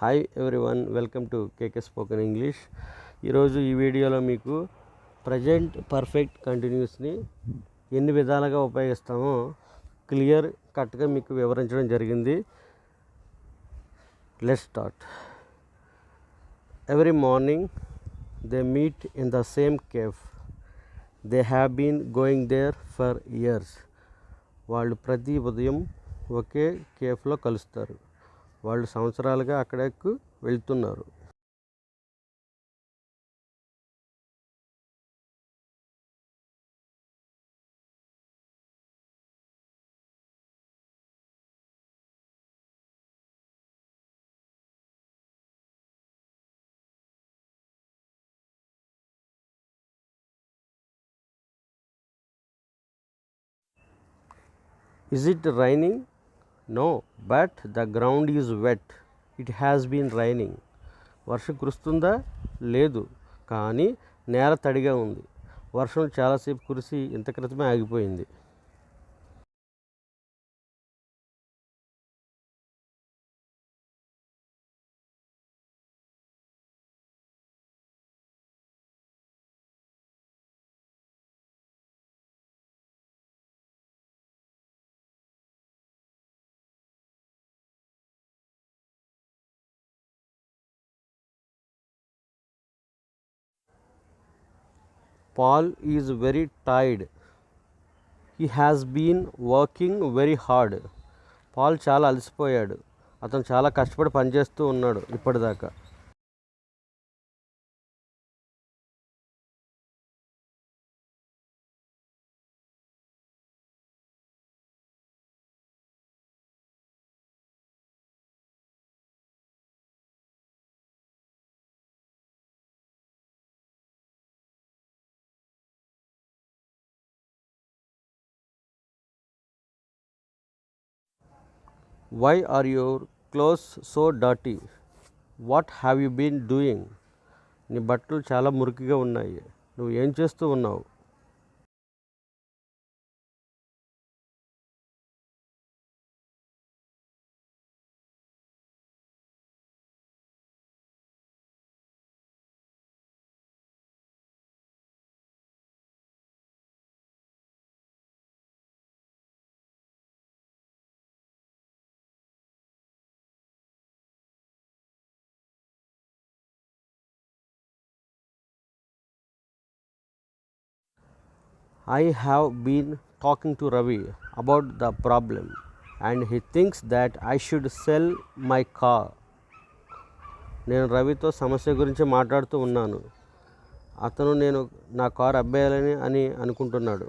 Hi everyone welcome to KK spoken English. ఈరోజు ఈ వీడియోలో మీకు ప్రజెంట్ పర్ఫెక్ట్ కంటిన్యూస్ని ఎన్ని విధాలుగా ఉపయోగిస్తామో క్లియర్ కట్గా మీకు వివరించడం జరిగింది. Let start every morning they meet in the same cafe they have been going there for years వాళ్ళు ప్రతి ఉదయం ఒకే కేఫ్లో కలుస్తారు. వాళ్ళు సంవత్సరాలుగా అక్కడకు వెళ్తున్నారు Is it raining? No, but the ground is wet. It has been raining. వర్షం కురుస్తుందా లేదు కానీ నేల తడిగా ఉంది వర్షం చాలాసేపు కురిసి ఇంత క్రితమే ఆగిపోయింది Paul is very tired he has been working very hard Paul చాలా అలసిపోయాడు. అతను చాలా కష్టపడి పనిచేస్తూ ఉన్నాడు ఇప్పటిదాకా. Why are your clothes so dirty what have you been doing నీ బట్టలు చాలా మురికిగా ఉన్నాయి. నువ్వు ఏం చేస్తూ ఉన్నావు? I have been talking to Ravi about the problem and he thinks that I should sell my car. నేను రవితో సమస్య గురించి మాట్లాడుతూ ఉన్నాను అతను నేను నా కారు అబ్బేయాలని అని అనుకుంటున్నాడు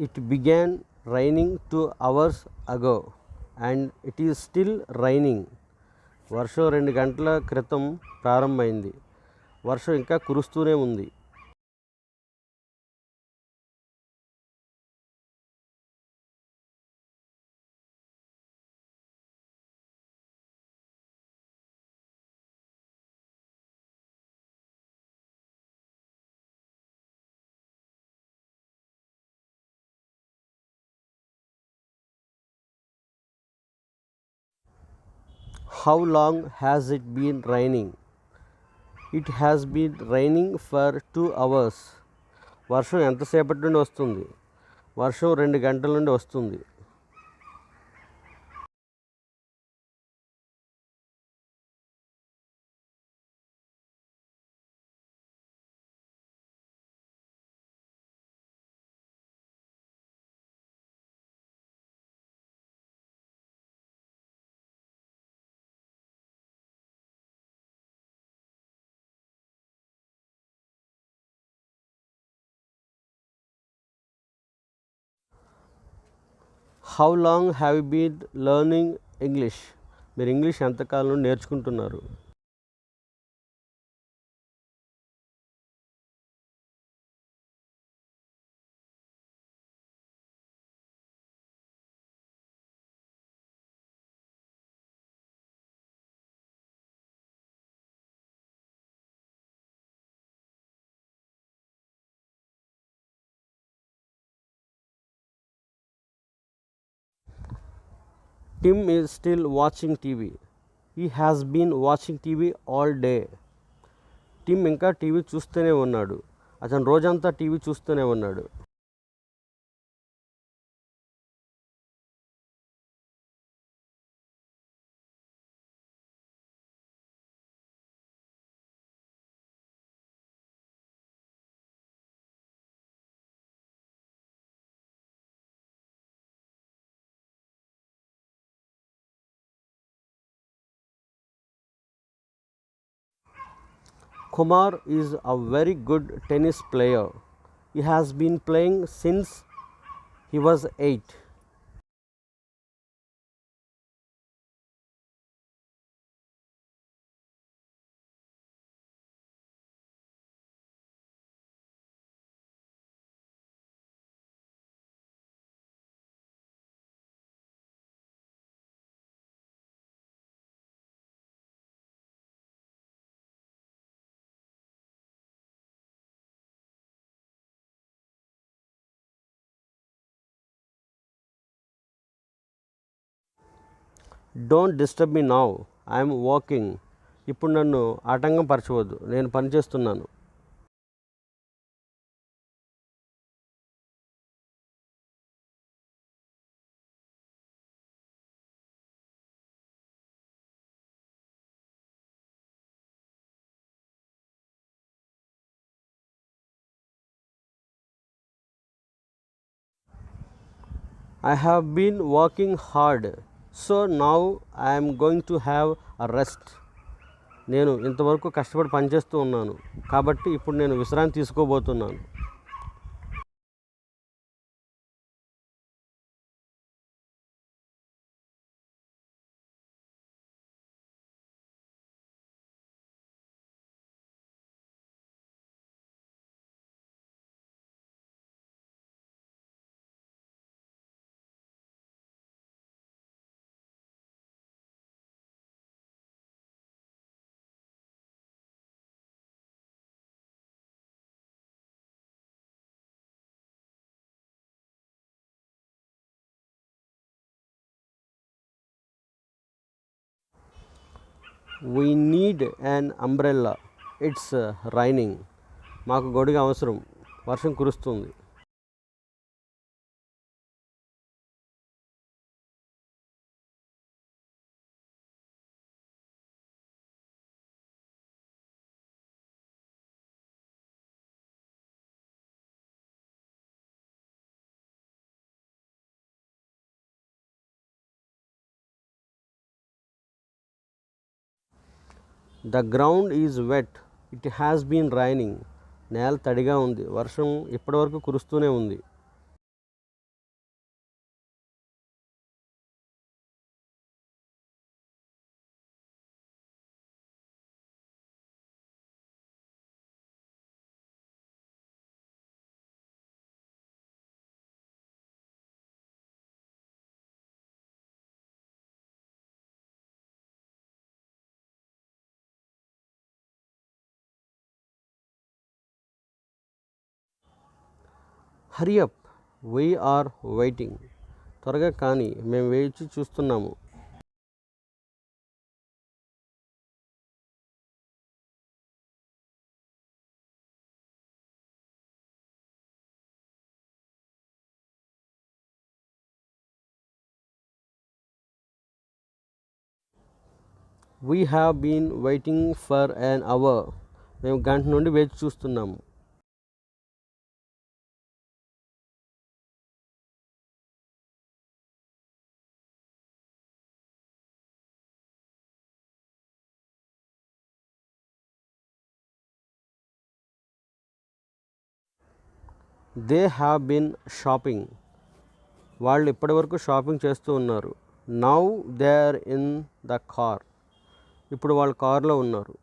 it began raining two hours ago and it is still raining వర్షం రెండు గంటల క్రితం ప్రారంభమైంది. వర్షం ఇంకా కురుస్తూనే ఉంది. How long has it been raining it has been raining for two hours వర్షం ఎంతసేపటి నుండి వస్తుంది? వర్షం రెండు గంటల నుండి వస్తుంది. How long have been learning English మీరు ఇంగ్లీష్ ఎంతకాలం నేర్చుకుంటున్నారు? Tim is still watching TV he has been watching TV all day Tim ఇంకా టీవీ చూస్తూనే ఉన్నాడు. అతను రోజంతా టీవీ చూస్తూనే ఉన్నాడు. Kumar is a very good tennis player. He has been playing since he was 8. Don't disturb me now I'm walking ఇప్పుడు నన్ను ఆటంకం పరచవద్దు. నేను పనిచేస్తున్నాను I have been working hard. So now I'm going to have a rest. నేను ఇంతవరకు కష్టపడి పనిచేస్తూ ఉన్నాను. కాబట్టి ఇప్పుడు నేను విశ్రాంతి తీసుకోబోతున్నాను. We need an umbrella it's raining మాకు గొడుగు అవసరం. వర్షం కురుస్తుంది. The ground is wet. It has been raining. నేల తడిగా ఉంది. వర్షం ఇప్పటివరకు కురుస్తూనే ఉంది. Hurry up we are waiting త్వరగా కానీ మేము వేచి చూస్తున్నాము. We have been waiting for an hour మేము గంట నుండి వేచి చూస్తున్నాము. They have been shopping. వాళ్ళు ఇప్పటివరకు షాపింగ్ చేస్తూ ఉన్నారు. Now they are in the car. ఇప్పుడు వాళ్ళు కారులో ఉన్నారు.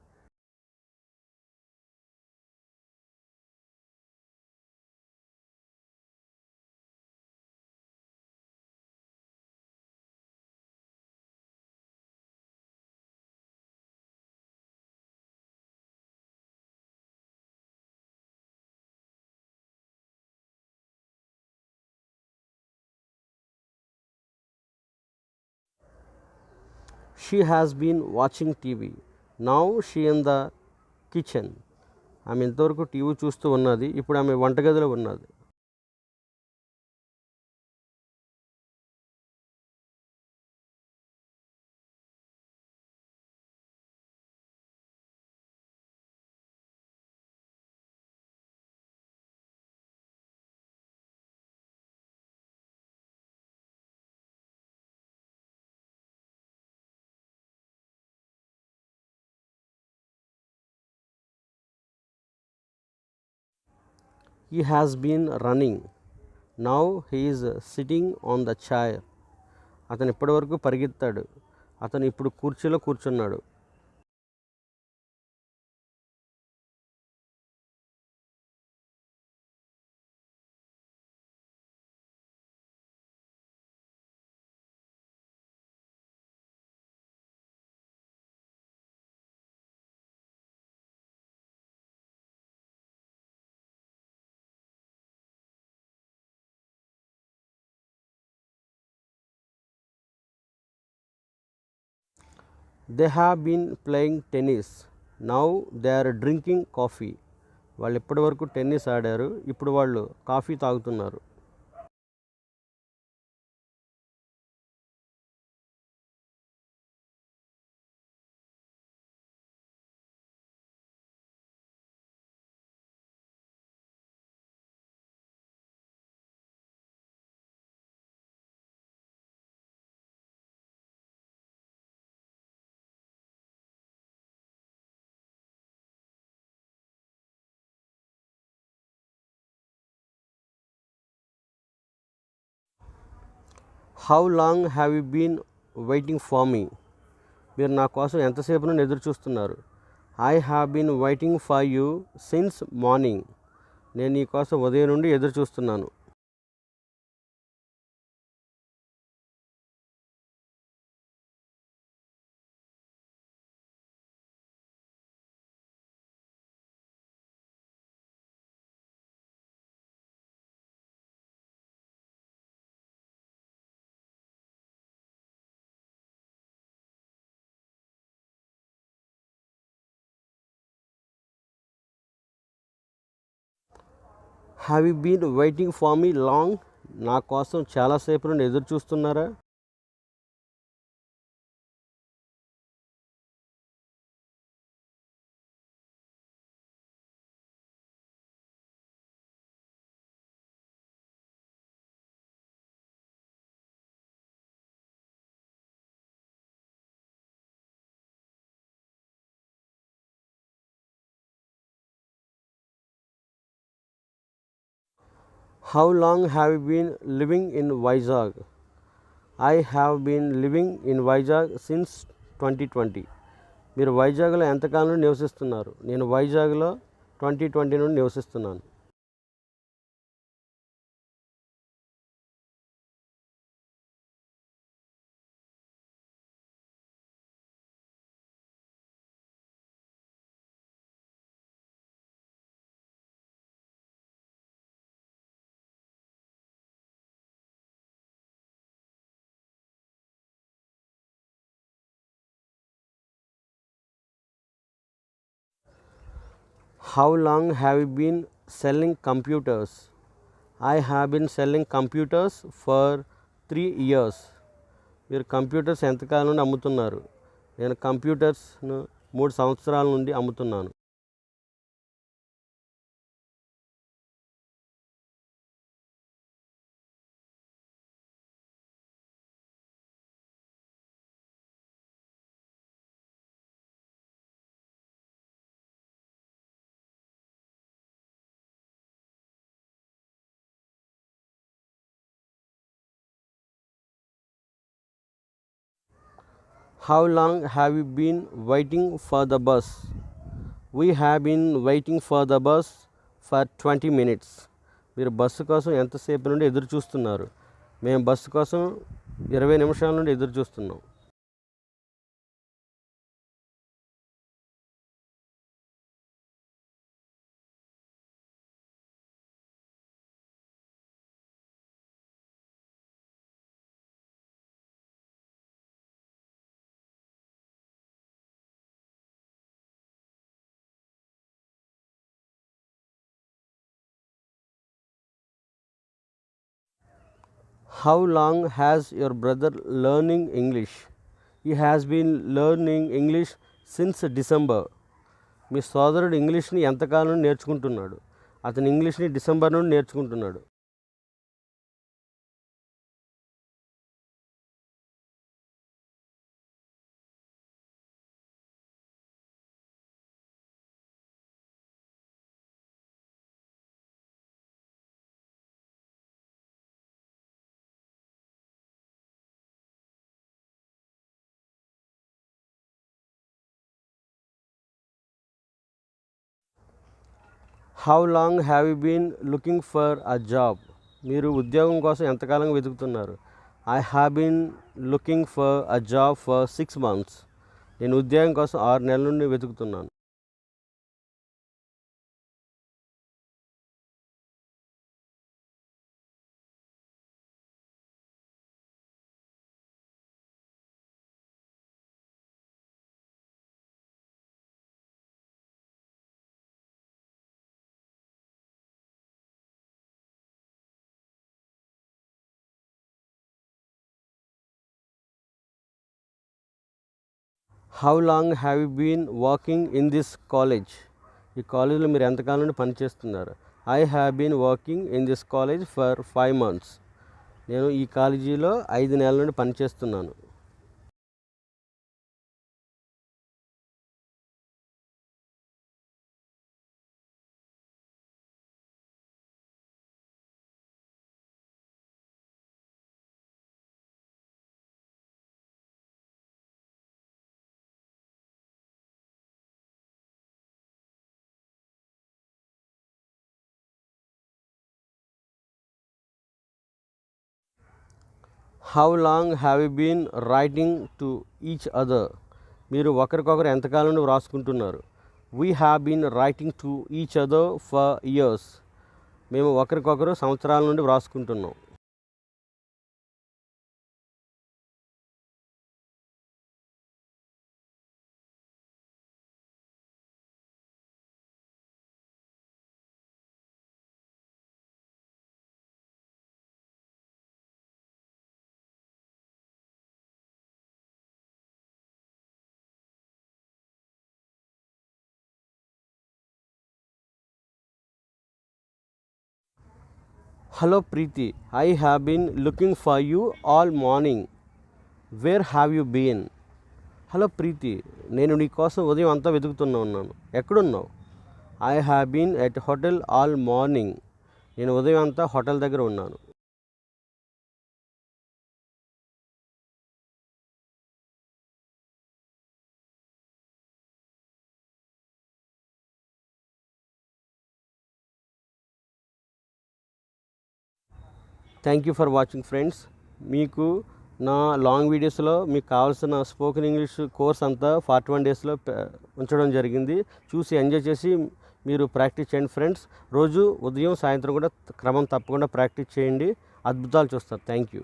She has been watching TV now she in the kitchen ఆమె ఇంతవరకు టీవీ చూస్తూ ఉన్నది. ఇప్పుడు ఆమె వంటగదిలో ఉన్నది. He has been been running now is sitting on the chair అతను ఇప్పటివరకు పరిగెత్తాడు. అతను ఇప్పుడు కుర్చీలో కూర్చున్నాడు. They have been playing tennis now they are drinking coffee వాళ్ళు ఇప్పటివరకు టెన్నిస్ ఆడారు. ఇప్పుడు వాళ్ళు కాఫీ తాగుతున్నారు. How long have you been waiting for me మీరు నా కోసం ఎంతసేపు నుండి ఎదురు చూస్తున్నారు I have been waiting for you since morning నేను నీ కోసం ఉదయం నుండి ఎదురు చూస్తున్నాను have you been waiting for me long నా కోసం చాలాసేపు నుండి ఎదురు చూస్తున్నారా? How long have been living in Vizag I have been living in Vizag since twenty twenty మీరు వైజాగ్లో ఎంతకాలం నుండి నివసిస్తున్నారు? నేను వైజాగ్లో ట్వంటీ ట్వంటీ నుండి నివసిస్తున్నాను. How long have you been selling computers I have been selling computers for three years మీరు కంప్యూటర్స్ ఎంతకాలం నుండి అమ్ముతున్నారు? నేను కంప్యూటర్స్ను మూడు సంవత్సరాల నుండి అమ్ముతున్నాను. How long have you been waiting for the bus we have been waiting for the bus for twenty minutes మీరు బస్సు కోసం ఎంతసేపు నుండి ఎదురు చూస్తున్నారు? మేము బస్సు కోసం ఇరవై నిమిషాల నుండి ఎదురు చూస్తున్నాం. How long has your brother learning English? He has been learning English since December. మీ సోదరుడు ఇంగ్లీష్ని ఎంతకాలం నుండి నేర్చుకుంటున్నాడు అతను ఇంగ్లీష్ని డిసెంబర్ నుండి నేర్చుకుంటున్నాడు how long have you been looking for a job మీరు ఉద్యోగం కోసం ఎంతకాలం వెతుకుతున్నారు? I have been looking for a job for six months నేను ఉద్యోగం కోసం ఆరు నెలల నుండి వెతుకుతున్నాను. How long have you been working in this college ఈ కాలేజీలో మీరు ఎంతకాలం నుండి పనిచేస్తున్నారు I have been working in this college for five months నేను ఈ కాలేజీలో ఐదు నెలల నుండి పనిచేస్తున్నాను how long have you been writing to each other? మీరు ఒకరికొకరు ఎంతకాలం నుండి వ్రాసుకుంటున్నారు? We have been writing to each other for years మేము ఒకరికొకరు సంవత్సరాల నుండి వ్రాసుకుంటున్నాం. Hello Preeti I have been looking for you all morning. Where have you been? Hello Preeti నేను నీ కోసం ఉదయం అంతా వెతుకుతున్నా ఉన్నాను. ఎక్కడున్నావు? I have been at hotel all morning. నేను ఉదయం అంతా హోటల్ దగ్గర ఉన్నాను. Thank you for watching friends. మీకు నా లాంగ్ వీడియోస్లో మీకు కావాల్సిన స్పోకెన్ ఇంగ్లీష్ కోర్స్ అంతా ఫార్టీ వన్ డేస్లో ఉంచడం జరిగింది. చూసి ఎంజాయ్ చేసి మీరు ప్రాక్టీస్ చేయండి ఫ్రెండ్స్. రోజు ఉదయం సాయంత్రం కూడా క్రమం తప్పకుండా ప్రాక్టీస్ చేయండి. అద్భుతాలు చూస్తారు. Thank you.